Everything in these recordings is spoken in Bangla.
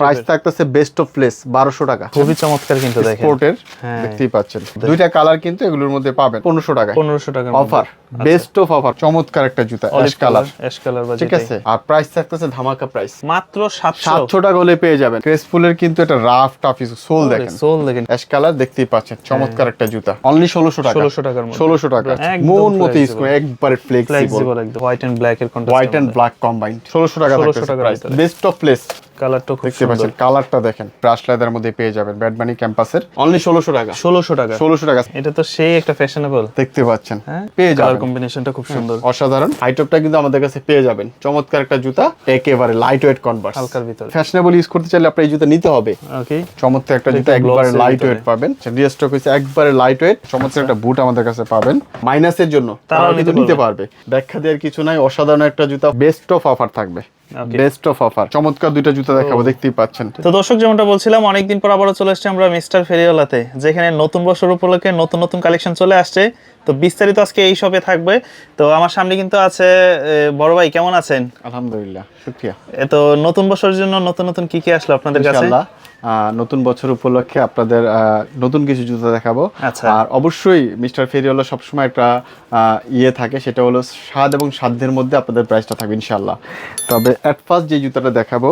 প্রাইস থাকতেছে বেস্ট অফ প্লেস বারোশো টাকা। খুবই চমৎকার কিন্তু দেখেন। স্পোর্টের হ্যাঁ। দেখতেই পাচ্ছেন। দুইটা কালার কিন্তু এগুলোর মধ্যে পাবেন পনেরোশো টাকা পনেরোশো টাকার অফার বেস্ট অফ অফার চমৎকার একটা জুতা অলিভ কালার অ্যাশ কালার ঠিক আছে? আর প্রাইস থাকতেছে ধামাকা প্রাইস মাত্র সাতশো। টাকা হলে পেয়ে যাবেন। ক্রেসফুলের কিন্তু এটা রাফ টাফ সোল দেখেন। সোল দেখেন। অ্যাশ কালার দেখতেই পাচ্ছেন চমৎকার একটা জুতা। অনলি ষোলোশো টাকা। 1600 টাকার ষোলোশো টাকা। মন মতো ইউজ করে একবারে ফ্লেক্সিবল একদম। হোয়াইট এন্ড ব্ল্যাক এর হোয়াইট এন্ড ব্ল্যাক কম্বাইন্ড ষোলোশো টাকা 1600 টাকার ভিতরে। বেস্ট অফ প্লেস কালারটা খুব দেখতে পাচ্ছেন কালারটা দেখেন ব্রাশ লেদার মধ্যে পেয়ে যাবেন ব্যাডমানি ক্যাম্পাসের অনলি ষোলোশো টাকা। ষোলোশো টাকা। ষোলোশো টাকা। এটা তো সেই একটা ফ্যাশনেবল দেখতে পাচ্ছেন হ্যাঁ? পেয়ে কালার যাবেন কম্বিনেশনটা খুব সুন্দর। অসাধারণ। হাইটপটা কিন্তু আমাদের কাছে পেয়ে যাবেন। চমৎকার একটা জুতা একেবারে লাইট ওয়েট কনভার্স হালকার ভিতরে। ফ্যাশনেবল ইউজ করতে চাইলে আপনার এই জুতা নিতে হবে। ওকে চমৎকার একটা জুতা একবারে লাইট ওয়েট পাবেন। রিস্টক হয়েছে একবারে লাইট ওয়েট চমৎকার একটা বুট আমাদের কাছে পাবেন। মাইনাসের জন্য তারাও কিন্তু নিতে পারবে। ব্যাখ্যা দেওয়ার কিছু নাই। অসাধারণ একটা জুতা বেস্ট অফ অফার থাকবে. বেস্ট অফ অফার চমৎকার দুইটা জুতা দেখাবো দেখতেই পাচ্ছেন। তো দর্শক যেমনটা বলছিলাম অনেকদিন পর আবারও চলে আসছে আমরা মিস্টার ফেরিওয়ালাতে যেখানে নতুন বছর উপলক্ষে নতুন নতুন কালেকশন চলে আসছে। তো বিস্তারিত আজকে এই শপে থাকবে। তো আমার সামনে কিন্তু আছে বড় ভাই কেমন আছেন? আলহামদুলিল্লাহ শুকরিয়া। এ তো নতুন বছরের জন্য নতুন নতুন কি কি আসলো আপনাদের কাছে? নতুন বছর উপলক্ষে আপনাদের নতুন কিছু জুতা দেখাবো। আচ্ছা। আর অবশ্যই মিস্টার ফেরিওয়ালা সবসময় একটা ইয়ে থাকে সেটা হলো স্বাদ এবং সাধ্যের মধ্যে আপনাদের প্রাইসটা থাকবে ইনশাল্লাহ তবে অ্যাট ফার্স্ট যে জুতাটা দেখাবো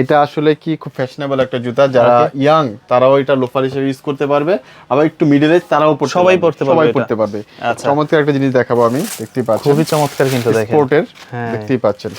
এটা আসলে কি খুব ফ্যাশনেবল একটা জুতা যারা ইয়াং তারাও এটা লোফার হিসেবে ইউজ করতে পারবে আবার একটু মিডল এজ তারাও সবাই পড়তে পারবে সবাই পড়তে পারবে। আচ্ছা। চমৎকার একটা জিনিস দেখাবো আমি দেখতেই পাচ্ছেন। খুবই চমৎকার কিন্তু দেখেন। স্পোর্টের হ্যাঁ। দেখতেই পাচ্ছেন।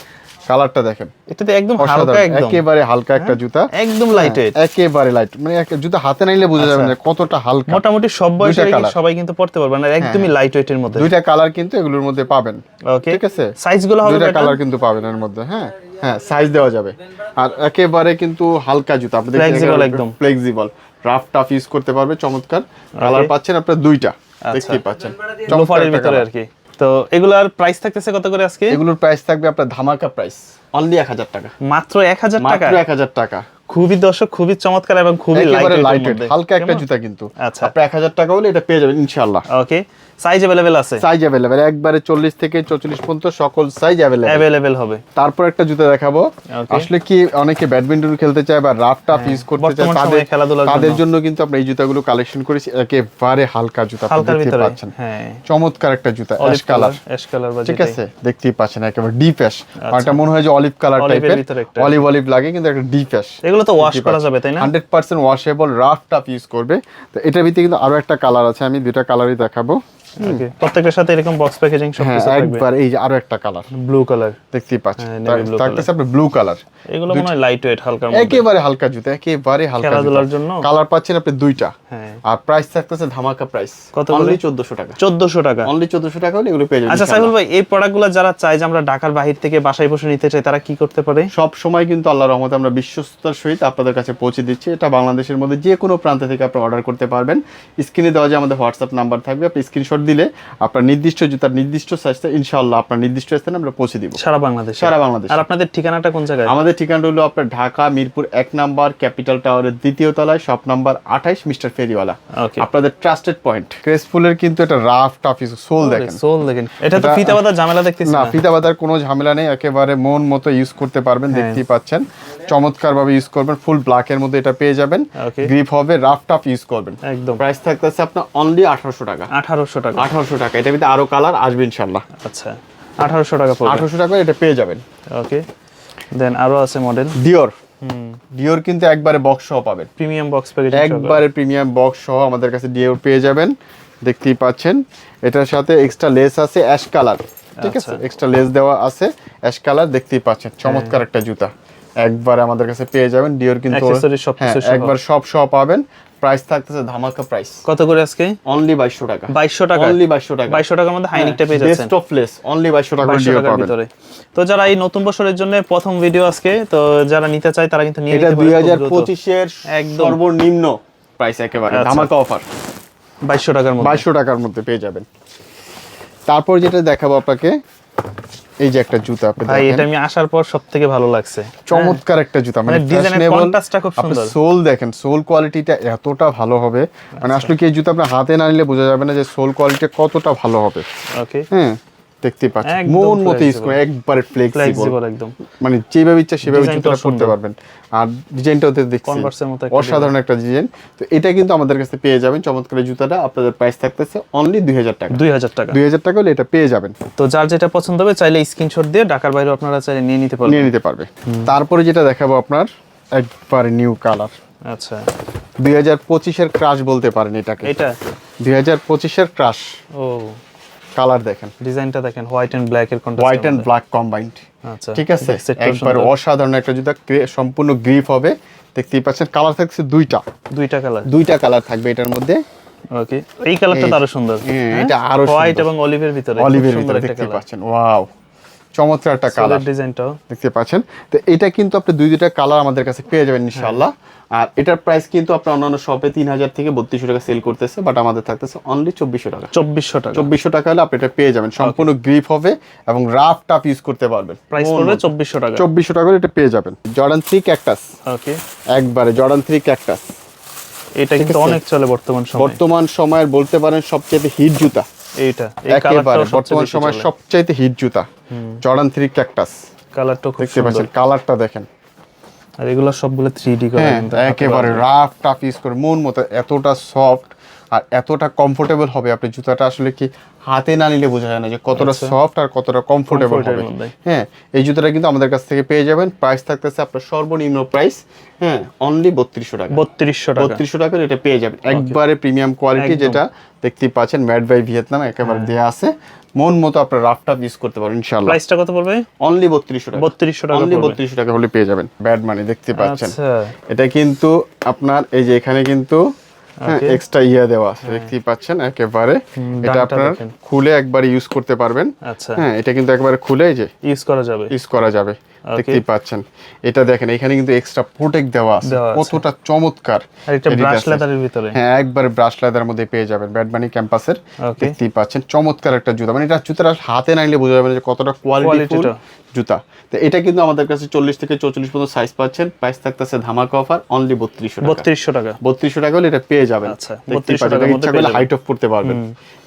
কালারটা দেখেন। এটা তো একদম হালকা একদম। হ্যাঁ? একেবারে হালকা একটা জুতা। একদম লাইট একেবারে লাইট মানে এক- জুতা হাতে নাইলে বোঝা যাবে না কতটা হালকা। মোটামুটি সব বয়সের সবাই কিন্তু পড়তে পারবে না একদমই লাইট ওয়েটের মধ্যে। দুইটা কালার কিন্তু এগুলোর মধ্যে পাবেন। ওকে ঠিক আছে? সাইজগুলো হবে দুইটা কালার কিন্তু পাবেন এর মধ্যে হ্যাঁ? হ্যাঁ সাইজ দেওয়া যাবে। আর একেবারে কিন্তু হালকা জুতা। আপনি Flexible একদম। ফ্লেক্সিবল রাফ টাফ ইউজ করতে পারবে চমৎকার। কালার পাচ্ছেন আপনার দুইটা। দেখতেই পাচ্ছেন। চমৎকার লোফারের ভিতরে আর কি। তো এগুলার প্রাইস থাকতেছে কত করে আজকে? এগুলোর প্রাইস থাকবে আপনার ধামাকা প্রাইস অনলি এক হাজার টাকা। মাত্র এক হাজার টাকা মাত্র এক হাজার টাকা। খুবই দর্শক খুবই চমৎকার এবং খুবই লাইট হালকা একটা জুতা কিন্তু। আচ্ছা। আপনার এক হাজার টাকা হলে এটা পেয়ে যাবেন ইনশাল্লাহ ওকে সাইজ অ্যাভেলেবেল আছে। সাইজ অ্যাভেলেবেল একবারে চল্লিশ থেকে চল্লিশ পর্যন্ত সকল সাইজ অ্যাভেলেবেল অ্যাভেলেবেল হবে। তারপর একটা জুতা দেখাবো। আসলে কি অনেকে ব্যাডমিন্টন খেলতে চায় বা রাফ টাফ ইউজ করতে চায় তাদের খেলাধুলার তাদের জন্য। কিন্তু আমরা এই জুতাগুলো কালেকশন করেছি। একেবারে হালকা জুতা আপনি দেখতে পাচ্ছেন। হ্যাঁ। চমৎকার একটা জুতা olive ash colour colour ash colour বা ঠিক আছে? দেখতেই পাচ্ছেন একেবারে ডিপ অ্যাশ এটা মনে হয় যে অলিভ কালার টাইপের অলিভ অলিভ লাগে কিন্তু একটা ডিপ অ্যাশ এগুলো তো ওয়াশ করা যাবে তাই না? Hundred percent washable rough tough use করবে। তো এটার ভিতরে কিন্তু আরও একটা কালার আছে আমি দুইটা কালারই দেখাবো। প্রত্যেকটার সাথে এরকম বক্স প্যাকেজিং সব কিছু থাকবে। একবার এই যে আরও একটা কালার ব্লু কালার দেখতেই পাচ্ছেন। navy থাকতেছে আপনার ব্লু কালার এগুলো মনে হয় লাইট ওয়েট মধ্যে। একেবারে হালকা জুতা একেবারে হালকা খেলাধুলার জন্য? কালার পাচ্ছেন আপনি দুইটা। হ্যাঁ। আর প্রাইস থাকতেছে ধামাকা প্রাইস কত অনলি 1400 টাকা। চোদ্দশো টাকা। অনলি 1400 টাকা হলে এগুলো পেয়ে যাবেন আচ্ছা সাইফুল ভাই এই প্রোডাক্টগুলো যারা চায় যে আমরা ঢাকার বাহির থেকে বাসায় বসে নিতে চাই তারা কি করতে পারে? সব সময় কিন্তু আল্লাহর রহমতে আমরা বিশ্বস্ততার সহিত আপনাদের কাছে পৌঁছে দিচ্ছি। এটা বাংলাদেশের মধ্যে যে কোনো প্রান্ত থেকে আপনি অর্ডার করতে পারবেন। স্ক্রিনে দেওয়া যে আমাদের হোয়াটসঅ্যাপ নাম্বার থাকবে আপনি স্ক্রিনশট দিলে আপনার নির্দিষ্ট জুতার নির্দিষ্ট সাইজটা ইনশাআল্লাহ আপনার নির্দিষ্ট স্থানে আমরা পৌঁছে দিব। সারা বাংলাদেশ। সারা বাংলাদেশ। আর আপনাদের ঠিকানাটা কোন জায়গায়? আমাদের ঠিকানা হলো আপনার ঢাকা মিরপুর এক নাম্বার ক্যাপিটাল টাওয়ারের দ্বিতীয় তলায় শপ নাম্বার আঠাইশ মিস্টার ফেরিওয়ালা। আপনাদের ট্রাস্টেড পয়েন্ট ক্রেসফুলের কিন্তু এটা রাফ টাফ সোল দেখেন। সোল দেখেন। এটা তো ফিতা বাঁধার ঝামেলা দেখতেছি না ফিতা বাঁধার কোনো ঝামেলা নেই একেবারে মন মতো ইউজ করতে পারবেন হ্যাঁ। দেখতেই পাচ্ছেন। চমৎকার ভাবে ইউজ করবেন ফুল ব্ল্যাক এর মধ্যে এটা পেয়ে যাবেন. গ্রিপ হবে রাফ টাফ ইউজ করবেন। একদম। প্রাইস থাকতেছে আপনার অনলি আঠারোশো টাকা। আঠারোশো টাকা আঠারোশো টাকা। এটা ভিতরে আরও কালার আসবে ইনশাল্লাহ। আচ্ছা আঠারোশো টাকা আঠারোশো টাকা এটা পেয়ে যাবেন। ওকে দেন আরও আছে মডেল ডিওর ডিওর কিন্তু একবারে বক্স সহ পাবেন। প্রিমিয়াম বক্স প্যাকেজিং একবারে প্রিমিয়াম বক্স সহ আমাদের কাছে ডিওর পেয়ে যাবেন। দেখতেই পাচ্ছেন। এটার সাথে এক্সট্রা লেস আছে অ্যাশ কালার ঠিক আছে? আচ্ছা। এক্সট্রা লেস দেওয়া আছে অ্যাশ কালার দেখতেই পাচ্ছেন। চমৎকার একটা জুতা। একবারে আমাদের কাছে পেয়ে যাবেন। ডিওর কিন্তু হ্যাঁ। একবার সব সহ পাবেন। প্রাইস থাকতেছে ধামাকা প্রাইস কত করে আজকে? অনলি বাইশশো টাকা। বাইশশো টাকা? অনলি বাইশশো টাকা। বাইশশো টাকার মধ্যে হাইনিকটা পেয়ে যাচ্ছেন। বেস্ট অফ লেস অনলি বাইশশো টাকা বাইশশো টাকার পাবেন। ভিতরে। তো যারা এই নতুন বছরের জন্য প্রথম ভিডিও আজকে তো যারা নিতে চায় তারা কিন্তু নিয়ে এটা নিতে দুই পারে হাজার খুব দ্রুত। পঁচিশের একদম। সর্বনিম্ন প্রাইস একেবারে আচ্ছা। ধামাকা অফার বাইশশো টাকার মধ্যে। বাইশশো টাকার মধ্যে পেয়ে যাবেন। তারপর যেটা দেখাবো আপনাকে এই যে একটা জুতা আপনি ভাই এটা আমি আসার পর সবথেকে ভালো লাগছে। চমৎকার একটা জুতা মানে মানে ডিজাইনের কন্ট্রাস্টটা খুব সুন্দর। সোল দেখেন সোল কোয়ালিটিটা এতটা ভালো হবে। মানে আচ্ছা। আসলে কি এই জুতা আপনি হাতে না নিলে বোঝা যাবে না যে সোল কোয়ালিটি কতটা ভালো হবে। ওকে হ্যাঁ। পাচ্ছেন। মন মতো ইউজ করে একবারে ফ্লেক্সিবল একদম। মানে যেভাবে ইচ্ছা সেভাবে জুতোটা পরতে পারবেন। আর ডিজাইনটাও তো দেখছি। অসাধারণ একটা ডিজাইন তো এটা কিন্তু আমাদের কাছে পেয়ে যাবেন। চমৎকার জুতাটা। আপনাদের প্রাইস থাকতেছে অনলি দুই হাজার টাকা। দুই হাজার টাকা। দুই হাজার টাকা হলে এটা পেয়ে যাবেন। তো যার যেটা পছন্দ হবে চাইলে স্ক্রিনশট দিয়ে ঢাকার বাইরে আপনারা চাইলে নিয়ে নিতে পারবেন। নিয়ে নিতে পারবে। তারপরে যেটা দেখাবো আপনার একবারে নিউ কালার আচ্ছা। দুই হাজার পঁচিশের ক্রাশ বলতে পারেন এটাকে। এটা? দুই হাজার পঁচিশের ক্রাশ ও। কালার দেখেন। ডিজাইনটা দেখেন হোয়াইট এন্ড ব্ল্যাক এর contrast white and black combined আচ্ছা ঠিক আছে? একবার অসাধারণ একটা জুতা সম্পূর্ণ গ্রিপ হবে দেখতেই পাচ্ছেন কালার থাকছে দুইটা। দুইটা কালার দুইটা কালার থাকবে এটার মধ্যে। ওকে এই কালারটা আরও সুন্দর। হ্যাঁ, এটা আরও হোয়াইট এবং অলিভের ভিতরে। অলিভের ভিতরে দেখতে পাচ্ছেন ওয়াও চমৎকার একটা কালার ডিজাইনটাও দেখতে পাচ্ছেন। তো এটা কিন্তু আপনি দুই দুইটা কালার আমাদের কাছে পেয়ে যাবেন ইনশাআল্লাহ। আর এটার প্রাইস কিন্তু আপনার অন্যান্য শপে তিন হাজার থেকে বত্রিশশো টাকা সেল করতেছে বাট আমাদের থাকতেছে অনলি চব্বিশশো টাকা। চব্বিশশো টাকা। চব্বিশশো টাকা হলে আপনি এটা পেয়ে যাবেন। সম্পূর্ণ গ্রিপ হবে এবং রাফ টাফ ইউজ করতে পারবেন। প্রাইস পড়বে চব্বিশশো টাকা। চব্বিশশো টাকা এটা পেয়ে যাবেন। জর্ডান থ্রি ক্যাকটাস ওকে একবারে জর্ডান থ্রি ক্যাকটাস এটা কিন্তু অনেক চলে বর্তমান সময়। বর্তমান সময়ের বলতে পারেন সবচেয়ে হিট জুতা। এইটা। একেবারে বর্তমান সময় সবচাইতে হিট জুতা। জর্ডান থ্রি ক্যাকটাস কালারটা দেখতে পাচ্ছেন কালারটা দেখেন। আর এগুলো সবগুলো 3D করা হ্যাঁ একেবারে রাফ টাফ ইউজ করে মন মতো এতটা সফট আর এতটা কমফোর্টেবল হবে। আপনি জুতাটা আসলে কি হাতে না নিলে বোঝা যায় না যে কতটা সফট আর কতটা কমফোর্টেবল হবে। হ্যাঁ এই জুতোটা কিন্তু আমাদের কাছ থেকে পেয়ে যাবেন। প্রাইস থাকতেছে আপনার সর্বনিম্ন প্রাইস হ্যাঁ অনলি বত্রিশশো টাকা। বত্রিশশো টাকা। বত্রিশশো টাকার এটা পেয়ে যাবেন। একবারে প্রিমিয়াম কোয়ালিটি যেটা দেখতেই পাচ্ছেন ম্যাড বাই ভিয়েতনাম একেবারে দেয়া আছে। মন মতো আপনার রাফ টাফ ইউজ করতে পারেন ইনশাআল্লাহ। প্রাইসটা কত পড়বে? অনলি বত্রিশশো টাকা। বত্রিশশো টাকা অনলি পড়বে। বত্রিশশো টাকা হলে পেয়ে যাবেন। ব্যাড মানি দেখতে পাচ্ছেন। আচ্ছা। এটা কিন্তু আপনার এই যে এখানে কিন্তু হ্যাঁ. এক্সট্রা ইয়া দেওয়া আছে দেখতেই পাচ্ছেন একেবারে। এটা আপনার খুলে একবার ইউজ করতে পারবেন। আচ্ছা। হ্যাঁ এটা কিন্তু একবারে খুলে যে ইউজ করা যাবে। ইউজ করা যাবে। দেখতেই পাচ্ছেন। এটা দেখেন এখানে কিন্তু এক্সট্রা প্রোটেক্ট দেওয়া আছে। কতটা চমৎকার এটা ব্রাশ লেদারের ভিতরে। হ্যাঁ একবারে ব্রাশ লেদার মধ্যে পেয়ে যাবেন ব্যাডবানি ক্যাম্পাসের দেখতেই পাচ্ছেন চমৎকার একটা জুতা। মানে এটা জুতাটা হাতে নাইলে বোঝা যাবে না যে কতটা কোয়ালিটি জুতা। তো এটা কিন্তু আমাদের কাছে চল্লিশ থেকে চৌচল্লিশ পর্যন্ত সাইজ পাচ্ছেন। প্রাইস থাকতেছে ধামাকা অফার অনলি বত্রিশশো টাকা। বত্রিশশো টাকা। বত্রিশশো টাকা হলে এটা পেয়ে যাবেন। আচ্ছা, দেখতেই 3200 টাকার মধ্যে ইচ্ছা করলে হাইট অফ করতে পারবেন।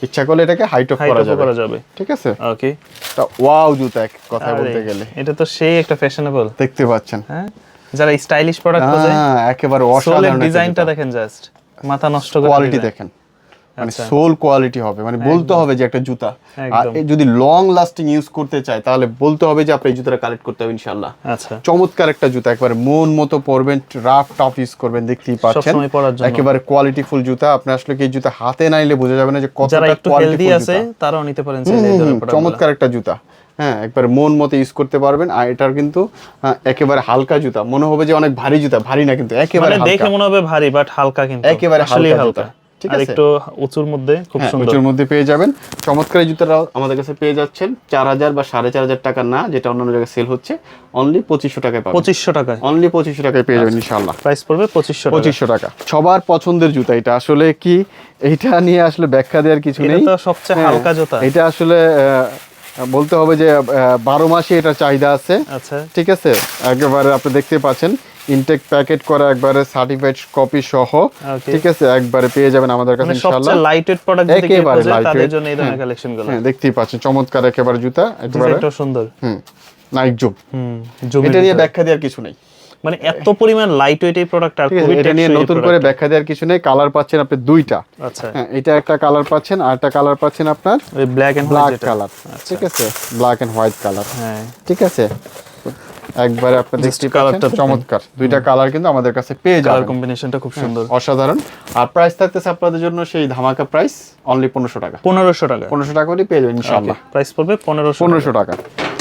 ইচ্ছা করলে এটাকে হাইট অফ করা যাবে। ঠিক আছে? ওকে তা ওয়াও জুতা এক কথা বলতে গেলে। এটা তো সেই একটা ফ্যাশনেবল দেখতে পাচ্ছেন। হ্যাঁ? যারা স্টাইলিশ প্রোডাক্ট খোঁজে হ্যাঁ, একেবারে অসাধারণ ডিজাইনটা দেখেন জাস্ট মাথা নষ্ট করে কোয়ালিটি দেখেন। মানে আচ্ছা। সোল কোয়ালিটি হবে। মানে বলতে হবে যে একটা জুতা। আর যদি লং লাস্টিং ইউজ করতে চায় তাহলে বলতে হবে যে আপনি এই জুতাটা কালেক্ট করতে হবে ইনশাআল্লাহ। আচ্ছা। চমৎকার একটা জুতা। একবারে মন মতো পরবেন রাফ টপ ইউজ করবেন দেখতেই পাচ্ছেন। সবসময় পরার জন্য। একেবারে কোয়ালিটি ফুল জুতা। আপনি আসলে কি জুতা হাতে নাইলে বোঝা যাবে না যে কতটা কোয়ালিটি আছে তারাও নিতে পারেন চমৎকার একটা জুতা। হ্যাঁ একবার মন মতো ইউজ করতে পারবেন। আর এটার কিন্তু একেবারে হালকা জুতা। মনে হবে যে অনেক ভারী জুতা ভারী না কিন্তু একেবারে মানে দেখে মনে হবে ভারী বাট হালকা কিন্তু। একেবারে হালকা ঠিক আছে? একটু উঁচুর মধ্যে খুব হ্যাঁ, সুন্দর। উঁচুর মধ্যে পেয়ে যাবেন। চমৎকার জুতাটা আমাদের কাছে পেয়ে যাচ্ছেন। চার হাজার বা সাড়ে চার হাজার টাকা না যেটা অন্যান্য জায়গায় সেল হচ্ছে অনলি পঁচিশশো টাকায় পাবেন। পঁচিশশো টাকায়। অনলি পঁচিশশো টাকায় পেয়ে যাবেন ইনশাল্লাহ প্রাইস পড়বে পঁচিশশো পঁচিশশো টাকা। সবার পছন্দের জুতা এটা। আসলে কি এইটা নিয়ে আসলে ব্যাখ্যা দেওয়ার কিছু নেই। তো সবচেয়ে হ্যাঁ, হালকা জুতা। এটা আসলে বলতে হবে যে বারো মাসে এটা চাহিদা আছে। আচ্ছা। ঠিক আছে? একেবারে আপনি দেখতে পাচ্ছেন ইনটেক প্যাকেট করা একবারে সার্টিফাইড কপি সহ। ঠিক আছে? একবারে পেয়ে যাবেন আমাদের কাছে মানে ইনশাআল্লাহ। সবচেয়ে লাইট প্রোডাক্ট একেবারে তাদের জন্য এই ধরনের হ্যাঁ। কালেকশনগুলো। হ্যাঁ দেখতেই পাচ্ছেন চমৎকার একেবারে জুতা একেবারে। এটা সুন্দর। হুম নাইক জুম। হুম এটা নিয়ে ব্যাখ্যা দেওয়ার কিছু নেই। মানে এত পরিমাণ লাইট ওয়েট এই প্রোডাক্ট আর খুবই এটা নিয়ে নতুন করে ব্যাখ্যা দেওয়ার কিছু নেই কালার পাচ্ছেন আপনি দুইটা। আচ্ছা। হ্যাঁ এটা একটা কালার পাচ্ছেন আর একটা কালার পাচ্ছেন আপনার ওই ব্ল্যাক এন্ড হোয়াইট কালার ঠিক আছে ব্ল্যাক এন্ড হোয়াইট কালার হ্যাঁ। ঠিক আছে? একবারে আপনি দেখতে পাচ্ছেন চমৎকার। দুইটা কালার কিন্তু আমাদের কাছে পেয়ে যাবেন। কালার কম্বিনেশনটা খুব সুন্দর। অসাধারণ। আর প্রাইস থাকতেছে আপনাদের জন্য সেই ধামাকা প্রাইস অনলি পনেরোশো টাকা। পনেরোশো টাকা। পনেরোশো টাকা করে পেয়ে যাবেন ইনশাআল্লাহ। প্রাইস পড়বে পনেরোশো পনেরোশো টাকা।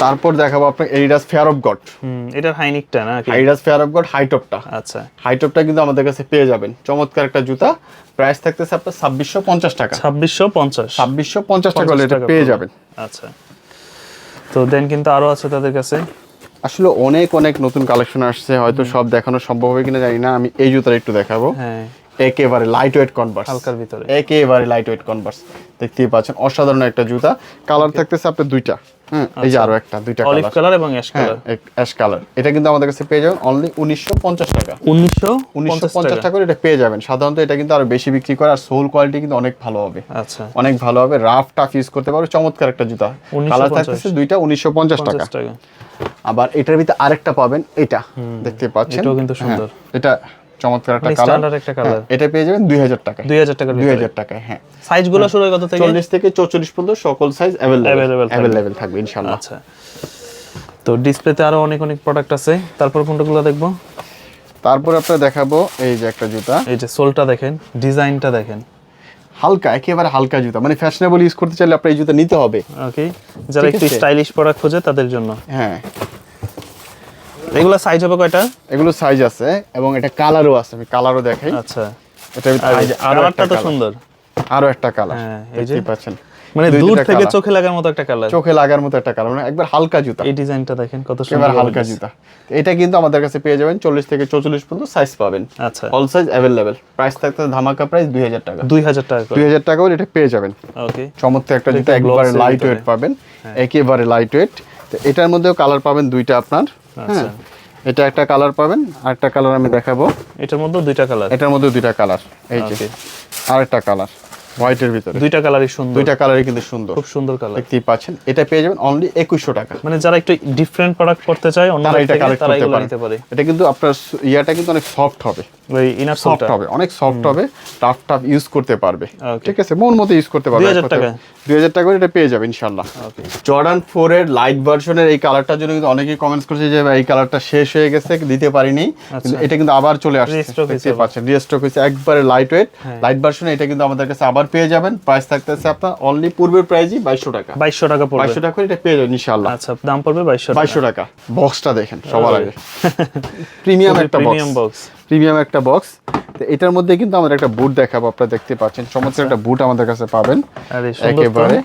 তারপর দেখাবো আপনার এডিডাস ফেয়ার অফ গড হুম এটার হাইনিকটা না এডিডাস ফেয়ার অফ গড হাইটপটা আচ্ছা। হাইটপটা কিন্তু আমাদের কাছে পেয়ে যাবেন। চমৎকার একটা জুতা। প্রাইস থাকতেছে আপনার ছাব্বিশশো পঞ্চাশ টাকা। ছাব্বিশশো পঞ্চাশ। ছাব্বিশশো পঞ্চাশ টাকা হলে এটা পেয়ে যাবেন। আচ্ছা। তো দেন কিন্তু আরও আছে তাদের কাছে। আসলে অনেক অনেক নতুন কালেকশন আসছে। হয়তো সব দেখানো সম্ভব হবে কিনা জানি না। আমি এই জুতাটা একটু দেখাবো। হ্যাঁ। একেবারে লাইট ওয়েট কনভার্স হালকার ভিতরে। একেবারে লাইট ওয়েট কনভার্স দেখতেই পাচ্ছেন। অসাধারণ একটা জুতা। কালার থাকতেছে আপনার দুইটা। এই যে আরও একটা দুইটা অলিভ কালার এবং অ্যাশ কালার অ্যাশ কালার এটা কিন্তু আমাদের কাছে পেয়ে যাবেন অনলি উনিশশো পঞ্চাশ টাকা। উনিশশো উনিশশো পঞ্চাশ টাকা। করে এটা পেয়ে যাবেন। সাধারণত এটা কিন্তু আরও বেশি বিক্রি করে আর সোল কোয়ালিটি কিন্তু অনেক ভালো হবে। আচ্ছা। অনেক ভালো হবে রাফ টাফ ইউজ করতে পারবে। চমৎকার একটা জুতা। কালার থাকতেছে দুইটা উনিশশো পঞ্চাশ টাকা। আবার এটার ভিতরে আরেকটা পাবেন এটা। দেখতে পাচ্ছেন? এটাও কিন্তু সুন্দর। হ্যাঁ, এটা চমৎকার একটা মানে কালার একটা colour। এটা পেয়ে যাবেন দুই হাজার টাকায়। দুই হাজার টাকার দুই হাজার টাকায় হ্যাঁ। সাইজগুলো শুরু হয় কত থেকে? চল্লিশ থেকে চৌচল্লিশ পর্যন্ত সকল সাইজ থাকবে। আচ্ছা। তো ডিসপ্লেতে আরও অনেক অনেক প্রোডাক্ট আছে। তারপর কোনটাগুলো দেখব? তারপর আপনার দেখাবো এই যে একটা জুতা। এই যে সোলটা দেখেন ডিজাইনটা দেখেন। হালকা একেবারে হালকা জুতা। মানে ফ্যাশনেবল ইউজ করতে চাইলে আপনার এই জুতা নিতে হবে। ওকে যারা একটু স্টাইলিশ প্রোডাক্ট খোঁজে তাদের জন্য। হ্যাঁ। এগুলো সাইজ হবে কয়টা? এগুলো সাইজ আছে এবং এটা কালারও আছে আমি কালারও দেখাই। আচ্ছা। এটা আর একটা তো সুন্দর। আরও একটা কালার হ্যাঁ। দেখতেই পাচ্ছেন। মানে দূর থেকে চোখে লাগার মতো একটা কালার চোখে লাগার মতো একটা কালার মানে একবার হালকা জুতা। এই ডিজাইনটা দেখেন কত সুন্দর এবার হালকা জুতা। এটা কিন্তু আমাদের কাছে পেয়ে যাবেন চল্লিশ থেকে চৌচল্লিশ পর্যন্ত সাইজ পাবেন। আচ্ছা। অল সাইজ অ্যাভেলেবেল প্রাইস থাকতে ধামাকা প্রাইস দুই হাজার টাকা। দুই হাজার টাকা করে। দুই হাজার টাকা হলে এটা পেয়ে যাবেন। ওকে চমৎকার একটা জুতা একবারে লাইট ওয়েট পাবেন। একেবারে লাইট ওয়েট তো এটার মধ্যেও কালার পাবেন দুইটা আপনার আচ্ছা। হ্যাঁ এটা একটা কালার পাবেন আরেকটা কালার আমি দেখাবো। এটার মধ্যে দুইটা কালার এটার মধ্যে দুইটা কালার এই যে। আর আরেকটা কালার হোয়াইটের ভিতরে। দুইটা কালারই সুন্দর। দুইটা কালারই কিন্তু সুন্দর। খুব সুন্দর কালার দেখতেই পাচ্ছেন এটা পেয়ে যাবেন অনলি টাকা। মানে যারা একটু ডিফারেন্ট প্রোডাক্ট করতে চায় অন্য এটা কালেক্ট করতে পারে। এটা কিন্তু আপনার ইয়াটা কিন্তু অনেক সফট হবে। ওই ইনার সফট হবে অনেক সফট হবে টাফ টাফ ইউজ করতে পারবে। ঠিক আছে মন মতো ইউজ করতে পারবে। 2000 টাকা? দুই হাজার টাকা করে এটা পেয়ে যাবে ইনশাল্লাহ ওকে জর্ডান ফোর এর লাইট ভার্সনের এই কালারটার জন্য কিন্তু অনেকেই কমেন্টস করছে যে এই কালারটা শেষ হয়ে গেছে দিতে পারিনি। কিন্তু এটা কিন্তু আবার চলে আসছে। দেখতে পাচ্ছেন রিস্টক হয়েছে একবারে লাইট ওয়েট লাইট ভার্সনে এটা কিন্তু আমাদের কাছে আবার পেয়ে যাবেন। প্রাইস থাকতেছে আপনার অনলি পূর্বের প্রাইসই বাইশশো টাকা। বাইশশো টাকা পড়বে। বাইশশো টাকা এটা পেয়ে যাবেন ইনশাল্লাহ আচ্ছা দাম পড়বে বাইশশো বাইশশো টাকা। বক্সটা দেখেন সবার আগে। প্রিমিয়াম একটা প্রিমিয়াম বক্স প্রিমিয়াম একটা বক্স তো এটার মধ্যে কিন্তু আমরা একটা বুট দেখাবো আপনারা দেখতে পাচ্ছেন। চমৎকার একটা বুট আমাদের কাছে পাবেন। একেবারে।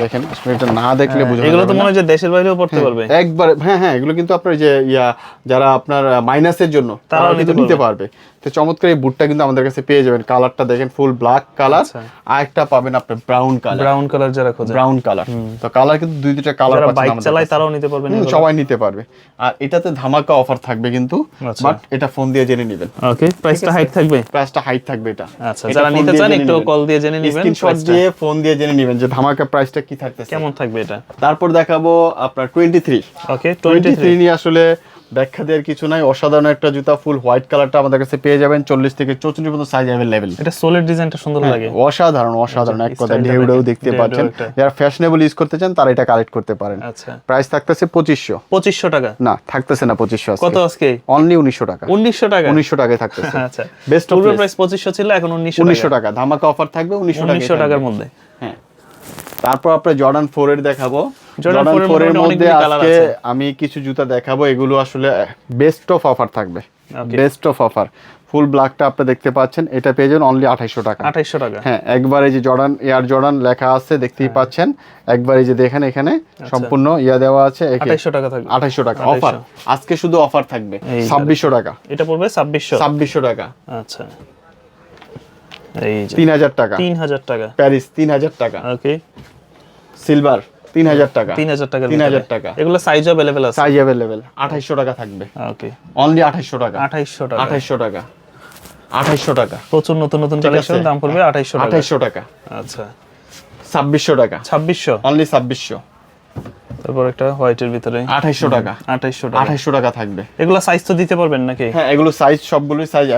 দেখেন এটা না দেখলে বোঝা এগুলো তো মনে হয় দেশের বাইরেও পড়তে পারবে। একবার হ্যাঁ হ্যাঁ এগুলো কিন্তু আপনার যে ইয়া যারা আপনার মাইনাসের জন্য কিন্তু নিতে নিতে পারবে। তো চমৎকার এই বুটটা কিন্তু আমাদের কাছে পেয়ে যাবেন। কালারটা দেখেন ফুল ব্ল্যাক কালার আচ্ছা। আর একটা পাবেন আপনার ব্রাউন কালার ব্রাউন কালার যারা খোঁজে। ব্রাউন কালার তো কালার কিন্তু দুই দুইটা কালার যারা বাইক চালায় তারাও নিতে পারবেন সবাই নিতে পারবে। আর এটাতে ধামাকা অফার থাকবে কিন্তু আচ্ছা। বাট এটা ফোন দিয়ে জেনে নেবেন। ওকে প্রাইসটা হাইট থাকবে? প্রাইসটা হাইট থাকবে এটা। আচ্ছা, যারা নিতে চান একটু কল দিয়ে জেনে নিবেন স্ক্রিনশট দিয়ে ফোন দিয়ে জেনে নেবেন যে ধামাকা প্রাইসটা কি থাকতেছে। কেমন থাকবে এটা? তারপর দেখাবো আপনার twenty three okay twenty twenty three নিয়ে আসলে ব্যাখ্যা দেওয়ার কিছু নাই। অসাধারণ একটা জুতা ফুল হোয়াইট কালারটা আমাদের কাছে পেয়ে যাবেন। চল্লিশ থেকে চৌচল্লিশ পর্যন্ত সাইজ অ্যাভেলেবেল এটা সোলের ডিজাইনটা সুন্দর লাগে। অসাধারণ অসাধারণ। এক কথা ঢেউ ঢেউ দেখতে পাচ্ছেন। যারা ফ্যাশনেবল ইউজ করতে চান তারা এটা কালেক্ট করতে পারেন। আচ্ছা। প্রাইস থাকতেছে পঁচিশশো। পঁচিশশো টাকা? না থাকতেছে না পঁচিশশো কত আজকে? অনলি উনিশশো টাকা। উনিশশো টাকা? উনিশশো টাকায় থাকতেছে। আচ্ছা। বেস্ট অফ প্রাইস পঁচিশশো ছিল এখন উনিশশো উনিশশো টাকা। ধামাকা অফার থাকবে উনিশশো উনিশশো টাকা টাকার মধ্যে। হ্যাঁ। তারপর আপনার জর্ডান ফোর এর দেখাবো। জর্ডান 4 এর মধ্যে আজকে আমি কিছু জুতা দেখাবো এগুলো আসলে বেস্ট অফ অফার থাকবে। বেস্ট অফ অফার ফুল ব্ল্যাকটা আপনি দেখতে পাচ্ছেন এটা পেয়ে যাবেন অনলি আঠাইশো টাকা। আঠাইশশো টাকা। হ্যাঁ একবারে যে জর্ডান এয়ার জর্ডান লেখা আছে দেখতেই হ্যাঁ। পাচ্ছেন। একবারে যে দেখেন এখানে সম্পূর্ণ ইয়া দেওয়া আছে আঠাইশশো টাকা থাকবে। আঠাইশো টাকা। অফার আজকে শুধু অফার থাকবে। ছাব্বিশশো টাকা। এটা পড়বে ছাব্বিশশো। ছাব্বিশশো টাকা। আচ্ছা। এই যে তিন হাজার টাকা। তিন হাজার টাকা। প্যারিস তিন হাজার টাকা। ওকে সিলভার তিন হাজার টাকা। তিন হাজার টাকা তিন হাজার টাকা। এগুলো সাইজ অ্যাভেলেবেল আছে? সাইজ অ্যাভেলেবেল আঠাইশশো টাকা থাকবে। ওকে অনলি আঠাইশশো টাকা। আঠাইশশো টাকা। আঠাইশশো টাকা। আঠাইশশো টাকা। প্রচুর নতুন নতুন কালেকশন দাম পড়বে আঠাইশশো টাকা। আঠাইশশো টাকা। আচ্ছা। ছাব্বিশশো টাকা। ছাব্বিশশো? অনলি ছাব্বিশশো। তারপর একটা হোয়াইটের ভিতরে। আঠাইশশো টাকা। আঠাইশশো টাকা। আঠাইশশো টাকা থাকবে। এগুলো সাইজ তো দিতে পারবেন নাকি? হ্যাঁ এগুলো সাইজ সবগুলোই সাইজ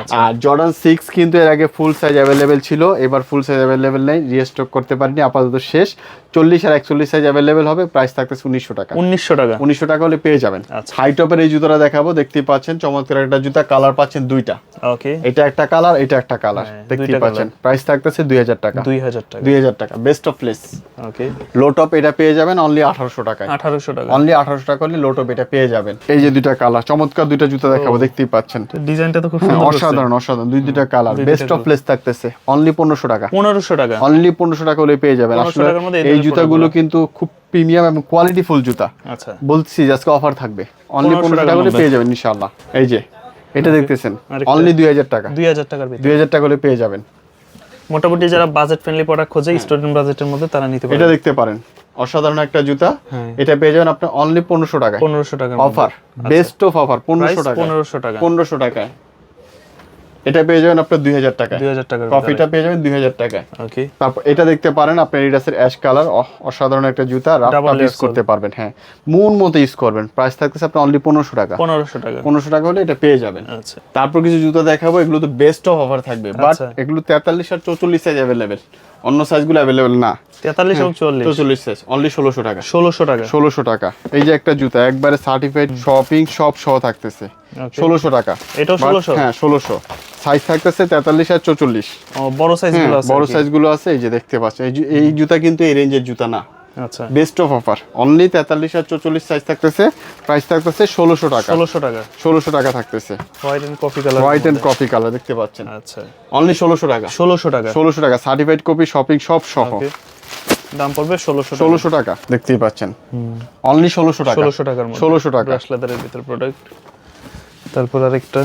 আচ্ছা। আর জর্ডান সিক্স কিন্তু এর আগে ফুল সাইজ অ্যাভেলেবেল ছিল। এবার ফুল সাইজ অ্যাভেলেবেল নেই রিস্টক করতে পারিনি আপাতত শেষ। চল্লিশ আর একচল্লিশ সাইজ অ্যাভেলেবেল হবে প্রাইস থাকতেছে উনিশশো টাকা। উনিশশো টাকা। উনিশশো টাকা হলে পেয়ে যাবেন। আচ্ছা। হাই টপের এই জুতোটা দেখাবো দেখতেই পাচ্ছেন চমৎকার একটা জুতা কালার পাচ্ছেন দুইটা। ওকে এটা একটা কালার এটা একটা কালার হ্যাঁ, দেখতেই পাচ্ছেন প্রাইস থাকতেছে দুই হাজার টাকা। দুই হাজার টাকা। দুই হাজার টাকা best of place okay low top এটা পেয়ে যাবেন অনলি আঠারোশো টাকায়। আঠারোশো টাকা অনলি আঠারোশো টাকা হলে লো টপ এটা পেয়ে যাবেন। এই যে দুইটা কালার চমৎকার দুইটা জুতা দেখাবো দেখতেই পাচ্ছেন। ডিজাইনটা তো খুব হ্যাঁ, সুন্দর অসাধারণ অসাধারণ। দুই দুইটা কালার বেস্ট অফ প্লেস থাকতেছে। অনলি পনেরোশো টাকা। পনেরোশো টাকা। অনলি পনেরোশো টাকা হলে পেয়ে যাবেন। আসলে এই জুতাগুলো কিন্তু খুব প্রিমিয়াম এবং কোয়ালিটি ফুল জুতা। আচ্ছা। বলছি আজকে অফার থাকবে। অনলি 1500 টাকা হলে পেয়ে যাবেন ইনশাল্লাহ এই যে এটা দেখতেছেন। অনলি দুই হাজার টাকা। দুই হাজার টাকার ভিতরে। দুই হাজার টাকা হলে পেয়ে যাবেন। মোটামুটি যারা বাজেট ফ্রেন্ডলি প্রোডাক্ট খোঁজে স্টুডেন্ট বাজেটের মধ্যে তারা নিতে পারে এটা দেখতে পারেন। অসাধারণ একটা জুতা। হ্যাঁ। এটা পেয়ে যাবেন আপনি অনলি পনেরোশো টাকা পনেরোশো টাকা অফার বেস্ট অফ অফার পনেরোশো টাকা পনেরোশো টাকা। পনেরোশো টাকায়। এটা পেয়ে যাবেন আপনার দুই হাজার টাকায়। দুই হাজার টাকার কফিটা পেয়ে যাবেন দুই হাজার টাকায়। ওকে তারপর এটা দেখতে পারেন আপনি এডিডাসের অ্যাশ কালার অসাধারণ একটা জুতা রাফ ইউজ করতে পারবেন হ্যাঁ। মন মতো ইউজ করবেন প্রাইস থাকতেছে আপনার অনলি পনেরোশো টাকা। পনেরোশো টাকা। পনেরোশো টাকা হলে এটা পেয়ে যাবেন। আচ্ছা। তারপর কিছু জুতো দেখাবো এগুলো তো বেস্ট অফ অফার থাকবে বাট আচ্ছা। এগুলো তেতাল্লিশ আর চৌচল্লিশ সাইজ অ্যাভেলেবেল অন্য সাইজগুলো অ্যাভেলেবেল না। তেতাল্লিশ এবং চল্লিশ। চৌচল্লিশ সাইজ অনলি ষোলোশো টাকা। ষোলোশো টাকা। ষোলোশো টাকা। এই যে একটা জুতা একবারে সার্টিফাইড শপিং সব সহ থাকতেছে। Okay. ষোলোশো টাকা। এটাও ষোলোশো? 1600? হ্যাঁ ষোলোশো। সাইজ থাকতেছে তেতাল্লিশ আর চৌচল্লিশ। বড় সাইজ হ্যাঁ বড়। সাইজগুলো আছে এই যে দেখতে পাচ্ছেন এই জুতা কিন্তু এই রেঞ্জের জুতা না। আচ্ছা। বেস্ট অফ অফার অনলি তেতাল্লিশ আর চৌচল্লিশ সাইজ থাকতেছে। প্রাইস থাকতেছে ষোলোশো টাকা। ষোলোশো টাকা। ষোলোশো টাকা থাকতেছে। White and coffee colour white and coffee colour দেখতে পাচ্ছেন। আচ্ছা। অনলি ষোলোশো টাকা। ষোলোশো টাকা। ষোলোশো টাকা। সার্টিফাইড কপি শপিং সব সহ। দাম পড়বে ষোলোশো ষোলোশো টাকা। দেখতেই পাচ্ছেন। অনলি ষোলোশো টাকা। ষোলোশো টাকার ষোলোশো টাকা। ব্রাশ লেদারের ভিতর প্রোডাক্ট তারপর আরেকটা।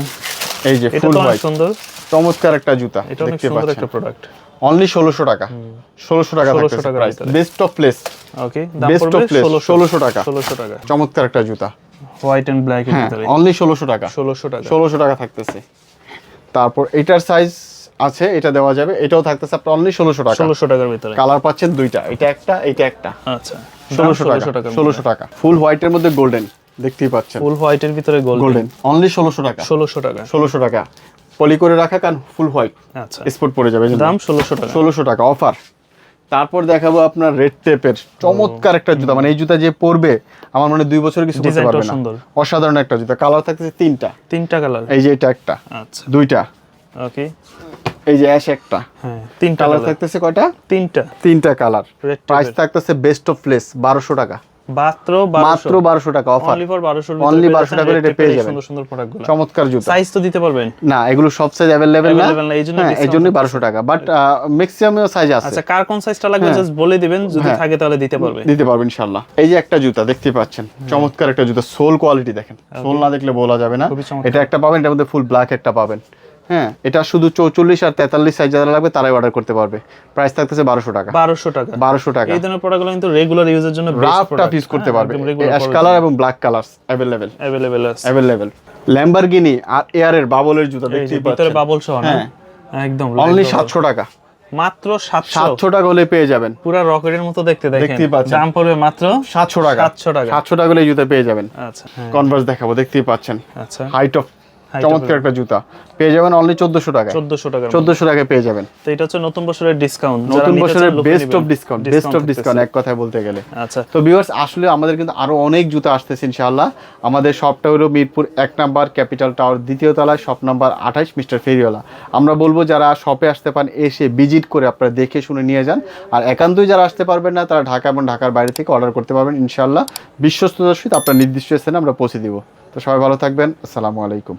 এই যে ফুল সুন্দর। চমৎকার একটা জুতা দেখতে পাচ্ছেন। একটা প্রোডাক্ট অনলি ষোলোশো টাকা ষোলোশো টাকা 1600 টাকার ভিতরে। বেস্ট অফ প্লেস ওকে পড়বে of place, 1600 টাকা। ষোলোশো টাকা। চমৎকার একটা জুতা। হোয়াইট এন্ড ব্ল্যাক অনলি ষোলোশো টাকা। ষোলোশো টাকা। ষোলোশো টাকা থাকতেছে। তারপর এটার সাইজ আছে এটা দেওয়া যাবে। এটাও থাকতেছে আপনার অনলি ষোলোশো টাকা। ষোলোশো টাকার ভিতরে। কালার পাচ্ছেন দুইটা। এটা একটা এটা একটা। আচ্ছা ষোলোশো টাকা টাকা ষোলোশো টাকা। ফুল হোয়াইটের মধ্যে গোল্ডেন দেখতেই পাচ্ছেন। ফুল হোয়াইটের ভিতরে গোল্ড গোল্ডেন অনলি ষোলোশো টাকা। ষোলোশো টাকা। ষোলোশো টাকা। পলি করে রাখা কারণ ফুল হোয়াইট আচ্ছা। স্পোর্ট পড়ে যাবে দাম ষোলোশো টাকা। ষোলোশো টাকা অফার তারপর দেখাবো আপনার রেড টেপের চমৎকার একটা জুতা। মানে এই জুতা যে পরবে আমার মনে দুই বছর কিছু করতে পারবে না। অসাধারণ একটা জুতা। কালার থাকতেছে তিনটা। তিনটা কালার এই যে এটা একটা। আচ্ছা। দুইটা। ওকে এই যে অ্যাশ একটা। হ্যাঁ তিনটা কালার কালার থাকতেছে কয়টা? তিনটা। তিনটা কালার প্রাইস থাকতেছে বেস্ট অফ প্লেস বারোশো টাকা। মাত্র টাকা অফার অনলি ফর বারোশো Only 1200 টাকা এটা পেয়ে যাবেন। সুন্দর সুন্দর প্রোডাক্টগুলো চমৎকার জুতা। সাইজ তো দিতে পারবেন। না এগুলো সব সাইজ অ্যাভেলেবেল না। Available না, এই জন্য হ্যাঁ টাকা। বাট ম্যাক্সিমাম সাইজ আছে। আচ্ছা কার কোন সাইজটা লাগবে হ্যাঁ। জাস্ট বলে দিবেন যদি হ্যাঁ। থাকে তাহলে দিতে পারবে দিতে এই যে একটা জুতা দেখতে পাচ্ছেন। চমৎকার একটা জুতা। সোল কোয়ালিটি দেখেন। সোল না দেখলে বলা যাবে না। এটা একটা পাবেন এটার মধ্যে ফুল ব্ল্যাক একটা পাবেন। হ্যাঁ এটা শুধু চৌচল্লিশ আর তেতাল্লিশ সাইজ যারা লাগবে তারাই অর্ডার করতে পারবে। প্রাইস থাকতেছে বারোশো টাকা। বারোশো টাকা। বারোশো টাকা। এই ধরনের প্রোডাক্টগুলো কিন্তু রেগুলার ইউজের জন্য রাফ টাফ ইউজ করতে পারবে। অ্যাশ কালার এবং black colour available available available Lamborghini আর এয়ারের বাবলের জুতা যে ভিতরে বাবল সহ হ্যাঁ। একদম অনলি light bubble। সাতশো টাকা। মাত্র সাতশো। সাতশো টাকা হলে পেয়ে যাবেন। পুরা রকেটের মতো দেখতে দেখেন। দেখতেই পাচ্ছেন। দাম পড়বে মাত্র সাতশো টাকা। 700 টাকা। সাতশো টাকা হলে জুতা পেয়ে যাবেন। আচ্ছা হ্যাঁ, কনভার্স দেখাবো দেখতেই পাচ্ছেন। আচ্ছা। হাইট অফ চমৎকার একটা জুতা। পেয়ে যাবেন অনলি চোদ্দশো টাকা চোদ্দশো। চোদ্দশো টাকায় পেয়ে যাবেন। তো এটা হচ্ছে নতুন বছরের ডিসকাউন্ট নতুন বছরের best of discount best of discount এক কথায় বলতে গেলে। আচ্ছা। তো ভিউয়ার্স আসলে আমাদের কিন্তু আরও অনেক জুতা আসতেছে ইনশাআল্লাহ। আমাদের শপটা হলো মিরপুর এক নাম্বার ক্যাপিটাল টাওয়ার দ্বিতীয় তলায় শপ নাম্বার আঠাইশ মিস্টার ফেরিওয়ালা। আমরা বলব যারা শপে আসতে পারেন এসে ভিজিট করে আপনারা দেখে শুনে নিয়ে যান। আর একান্তই যারা আসতে পারবেন না তারা ঢাকা এবং ঢাকার বাইরে থেকে অর্ডার করতে পারবেন ইনশাআল্লাহ। বিশ্বস্ততার সহিত আপনার নির্দিষ্ট স্থানে আমরা পৌঁছে দিব। তো সবাই ভালো থাকবেন। আসসালামু আলাইকুম।